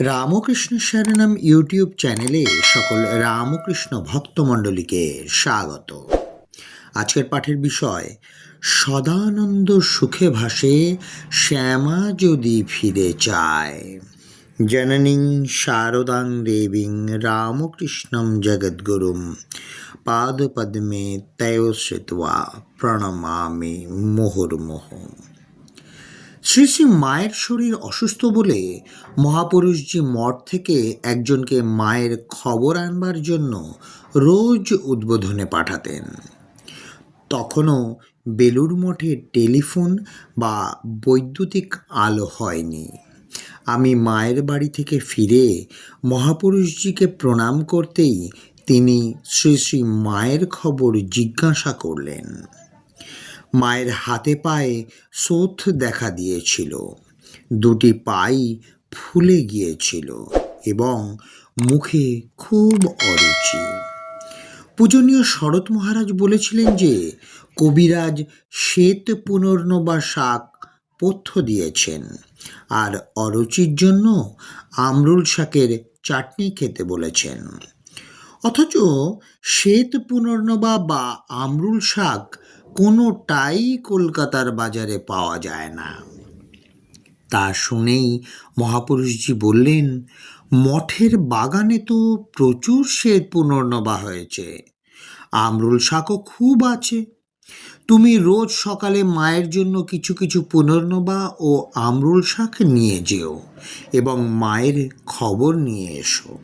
Ramakrishna শরণম YouTube চ্যানেলে সকল রামকৃষ্ণ ভক্তমণ্ডলীকে স্বাগত। আজকের পাঠের বিষয়, সদানন্দ সুখে ভাসে শ্যামা যদি ফিরে চায়। জননীং শারদাং দেবীং রামকৃষ্ণম জগদ্গুরুম পাদপদ্মে তয়োশ্রিত্বা প্রণমামি মুহুর্মুহুঃ শ্রী শ্রী মায়ের শরীর অসুস্থ বলে মহাপুরুষজি মঠ থেকে একজনকে মায়ের খবর আনবার জন্য রোজ উদ্বোধনে পাঠাতেন। তখনও বেলুর মঠে টেলিফোন বা বৈদ্যুতিক আলো হয়নি। আমি মায়ের বাড়ি থেকে ফিরে মহাপুরুষজিকে প্রণাম করতেই তিনি শ্রী শ্রী মায়ের খবর জিজ্ঞাসা করলেন। মায়ের হাতে পায়ে সোথ দেখা দিয়েছিল। দুটি পাই ফুলে গিয়েছিল এবং মুখে খুব অরুচি। পূজনীয় শরৎ মহারাজ বলেছিলেন যে, কবিরাজ শ্বেত পুনর্নবা শাক পথ্য দিয়েছেন আর অরুচির জন্য আমরুল শাকের চাটনি খেতে বলেছেন। অথচ শ্বেত পুনর্নবা বা আমরুল শাক কোনোটাই কলকাতার বাজারে পাওয়া যায় না। তা শুনেই মহাপুরুষজি বললেন, মঠের বাগানে তো প্রচুর শ্বেত পুনর্নবা হয়েছে। আমরুল শাকও খুব আছে। তুমি রোজ সকালে মায়ের জন্য কিছু কিছু পুনর্নবা ও আমরুল শাক নিয়ে যেও এবং মায়ের খবর নিয়ে এসো।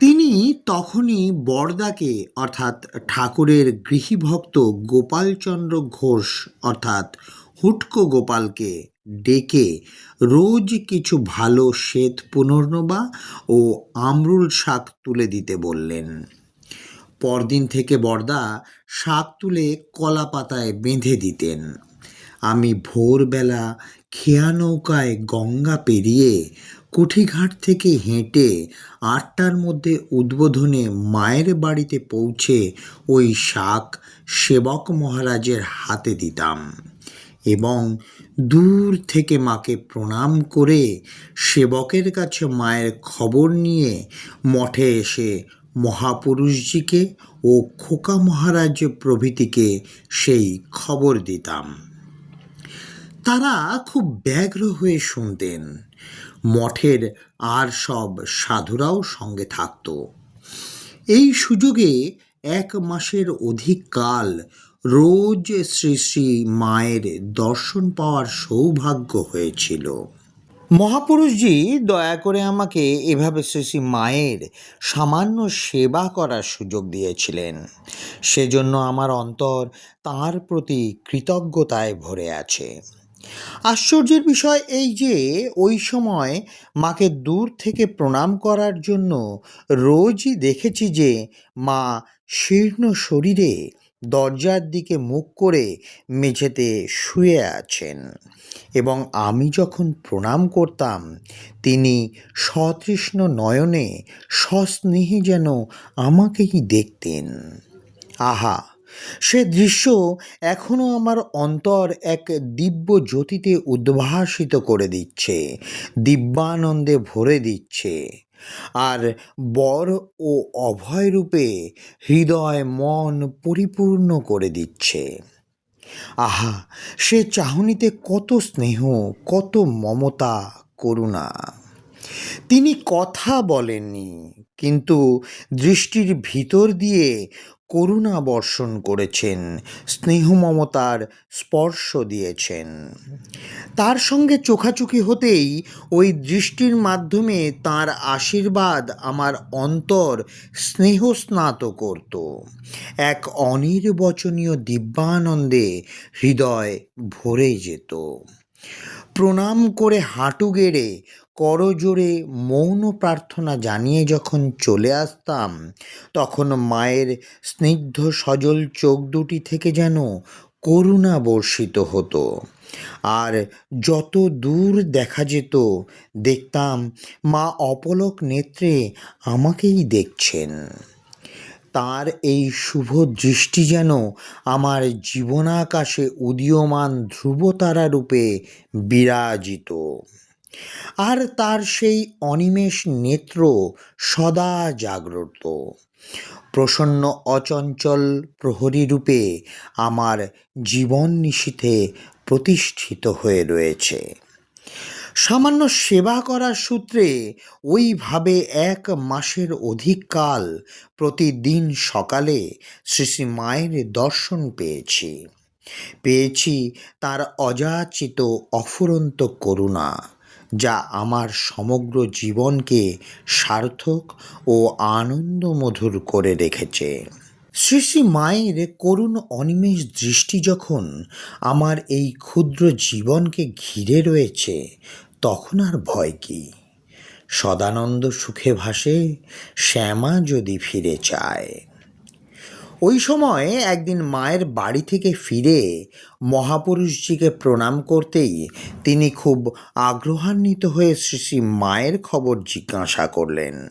তিনি তখনই বরদাকে, অর্থাৎ ঠাকুরের গৃহীভক্ত গোপালচন্দ্র ঘোষ, অর্থাৎ হুটকো গোপালকে ডেকে রোজ কিছু ভালো শ্বেত পুনর্নবা ও আমরুল শাক তুলে দিতে বললেন। পরদিন থেকে বরদা শাক তুলে কলা পাতায় বেঁধে দিতেন। আমি ভোরবেলা খেয়া নৌকায় গঙ্গা পেরিয়ে কুঠিঘাট থেকে হেঁটে আটটার মধ্যে উদ্বোধনে মায়ের বাড়িতে পৌঁছে ওই শাক সেবক মহারাজের হাতে দিতাম এবং দূর থেকে মাকে প্রণাম করে সেবকের কাছে মায়ের খবর নিয়ে মঠে এসে মহাপুরুষজিকে ও খোকা মহারাজ প্রভৃতিকে সেই খবর দিতাম। তারা খুব ব্যগ্র হয়ে শুনতেন। মঠের আর সব সাধুরাও সঙ্গে থাকত। এই সুযোগে এক মাসের অধিক কাল রোজ শ্রী শ্রী মায়ের দর্শন পাওয়ার সৌভাগ্য হয়েছিল। মহাপুরুষজি, দয়া করে আমাকে এভাবে শ্রী শ্রী মায়ের সামান্য সেবা করার সুযোগ দিয়েছিলেন। সেজন্য আমার অন্তর তাঁর প্রতি কৃতজ্ঞতায় ভরে আছে। আশ্চর্যের বিষয় এই যে, ওই সময় মাকে দূর থেকে প্রণাম করার জন্য রোজই দেখেছি যে, মা শীর্ণ শরীরে দরজার দিকে মুখ করে মেঝেতে শুয়ে আছেন এবং আমি যখন প্রণাম করতাম, তিনি সতৃষ্ণ নয়নে সস্নেহে যেন আমাকেই দেখতেন। আহা! সে দৃশ্য এখনও আমার অন্তর এক দিব্য জ্যোতিতে উদ্ভাসিত করে দিচ্ছে, দিব্যানন্দে ভরে দিচ্ছে। আর বর ও অভয় রূপে হৃদয় মন পরিপূর্ণ করে দিচ্ছে। আহা, সে চাহনিতে কত স্নেহ, কত মমতা, করুণা। তিনি কথা বলেননি, কিন্তু দৃষ্টির ভিতর দিয়ে করুণা বর্ষণ করেছেন স্নেহ মমতার স্পর্শ দিয়েছেন। তার সঙ্গে চোখাচোখি হতেই ওই দৃষ্টির মাধ্যমে তার আশীর্বাদ আমার অন্তর স্নেহ স্নাত করত। এক অনির্বচনীয় দিব্যানন্দে হৃদয় ভরে যেত। প্রণাম করে হাঁটু গেড়ে করজোড়ে মৌন প্রার্থনা জানিয়ে যখন চলে আসতাম, তখন মায়ের স্নিগ্ধ সজল চোখ দুটি থেকে যেন করুণা বর্ষিত হতো। আর যত দূর দেখা যেত, দেখতাম মা অপলক নেত্রে আমাকেই দেখছেন। তার এই শুভ দৃষ্টি যেন আমার জীবনাকাশে উদীয়মান ধ্রুবতারা রূপে বিরাজিত। আর তার সেই অনিমেষ নেত্র সদা জাগ্রত। প্রসন্ন অচঞ্চল প্রহরী রূপে আমার জীবন নিশীথে প্রতিষ্ঠিত হয়ে রয়েছে। সামান্য সেবা করার সূত্রে ওইভাবে এক মাসের অধিক কাল প্রতিদিন সকালে শ্রী শ্রী মায়ের দর্শন পেয়েছি। পেয়েছি তার অযাচিত অফুরন্ত করুণা। যা আমার সমগ্র জীবনকে সার্থক ও আনন্দমধুর করে রেখেছে। শ্রী শ্রী মায়ের করুণ অনিমেষ দৃষ্টি যখন আমার এই ক্ষুদ্র জীবনকে ঘিরে রয়েছে, তখন আর ভয় কি? সদানন্দ সুখে ভাসে, শ্যামা যদি ফিরে চায়। ওই সময় একদিন মায়ের বাড়ি থেকে ফিরে মহাপুরুষজিকে প্রণাম করতেই তিনি খুব আগ্রহান্বিত হয়ে শ্রী শ্রী মায়ের খবর জিজ্ঞাসা করলেন।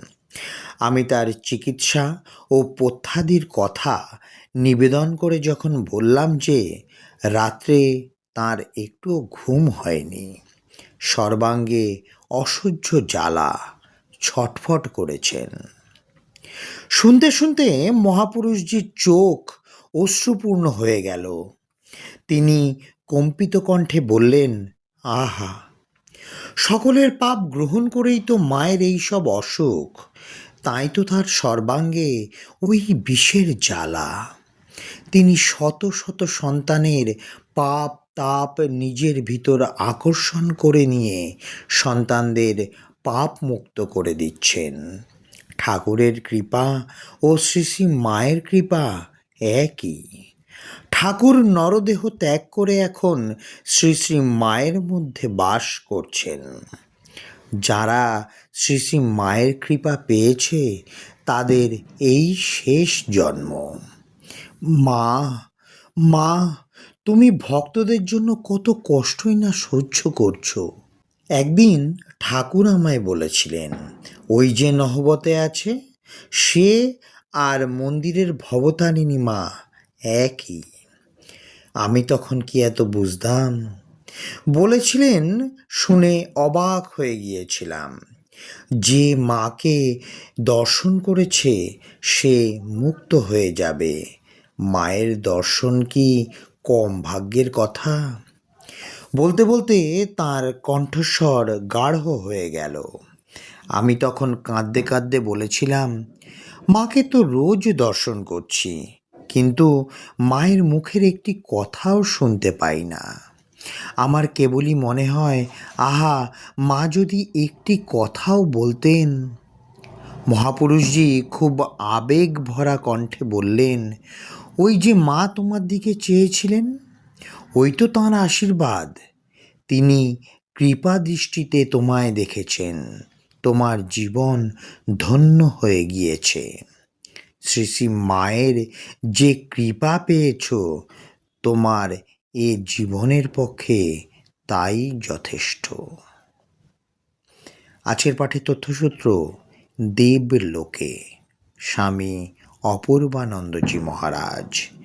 আমি তার চিকিৎসা ও পথ্যাদির কথা নিবেদন করে যখন বললাম যে, রাত্রে তার একটু ঘুম হয়নি, সর্বাঙ্গে অসহ্য জ্বালা ছটফট করেছেন। শুনতে শুনতে মহাপুরুষজির চোখ অশ্রুপূর্ণ হয়ে গেল। তিনি কম্পিত কণ্ঠে বললেন, আহা, সকলের পাপ গ্রহণ করেই তো মায়ের এই সব অসুখ। তাই তো তার সর্বাঙ্গে ওই বিষের জ্বালা। তিনি শত শত সন্তানের পাপ, তাপ নিজের ভিতর আকর্ষণ করে নিয়ে সন্তানদের পাপ মুক্ত করে দিচ্ছেন। ঠাকুরের কৃপা ও শ্রী শ্রী মায়ের কৃপা একই। ঠাকুর নরদেহ ত্যাগ করে এখন শ্রী শ্রী মায়ের মধ্যে বাস করছেন। যারা শ্রী শ্রী মায়ের কৃপা পেয়েছে, তাদের এই শেষ জন্ম। মা মা, তুমি ভক্তদের জন্য কত কষ্টই না সহ্য করছ। একদিন ঠাকুর আমায় বলেছিলেন, ওই যে নহবতে আছে, সে আর মন্দিরের ভবতারিণী মা একই। আমি তখন কি এত বুঝতাম? বলেছিলেন, শুনে অবাক হয়ে গিয়েছিলাম। যে মাকে দর্শন করেছে, সে মুক্ত হয়ে যাবে। মায়ের দর্শন কি কম ভাগ্যের কথা? বলতে বলতে তার কণ্ঠস্বর গাঢ় হয়ে গেল। আমি তখন কাঁদতে কাঁদতে বলেছিলাম, মাকে তো রোজ দর্শন করছি, কিন্তু মায়ের মুখের একটি কথাও শুনতে পাই না। আমার কেবলই মনে হয়, আহা, মা যদি একটি কথাও বলতেন। মহাপুরুষজি খুব আবেগ ভরা কণ্ঠে বললেন, ওই যে মা তোমার দিকে চেয়েছিলেন? ওই তো তাঁর আশীর্বাদ। তিনি কৃপা দৃষ্টিতে তোমায় দেখেছেন। তোমার জীবন ধন্য হয়ে গিয়েছে। শ্রী শ্রী মায়ের যে কৃপা পেয়েছ, তোমার এ জীবনের পক্ষে তাই যথেষ্ট। আজকের পাঠের তথ্যসূত্র দেব লোকে স্বামী অপূর্বানন্দজি মহারাজ।